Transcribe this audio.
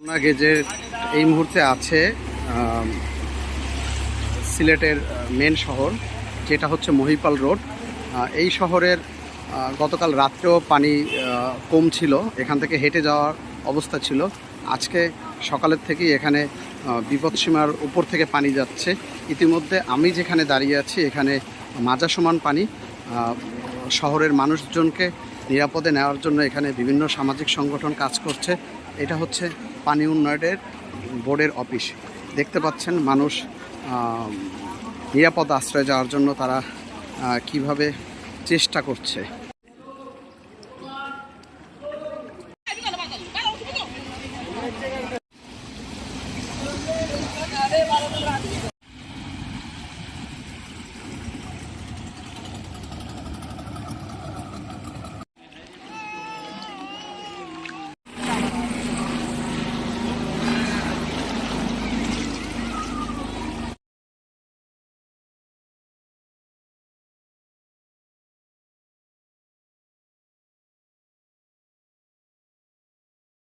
খুলনা গেজের এই মুহূর্তে আছে সিলেটের মেন শহর, যেটা হচ্ছে মহিপাল রোড। এই শহরের গতকাল রাত্রেও পানি কম ছিল এখান থেকে হেঁটে যাওয়ার অবস্থা ছিল। আজকে সকালের থেকেই এখানে বিপদসীমার উপর থেকে পানি যাচ্ছে। ইতিমধ্যে আমি যেখানে দাঁড়িয়ে আছি, এখানে মাজা সমান পানি। শহরের মানুষজনকে নিরাপদে নেওয়ার জন্য এখানে বিভিন্ন সামাজিক সংগঠন কাজ করছে। এটা হচ্ছে পানি উন্নয়নের বোর্ডের অফিস। দেখতে পাচ্ছেন মানুষ নিরাপদ আশ্রয় যাওয়ার জন্য তারা কীভাবে চেষ্টা করছে।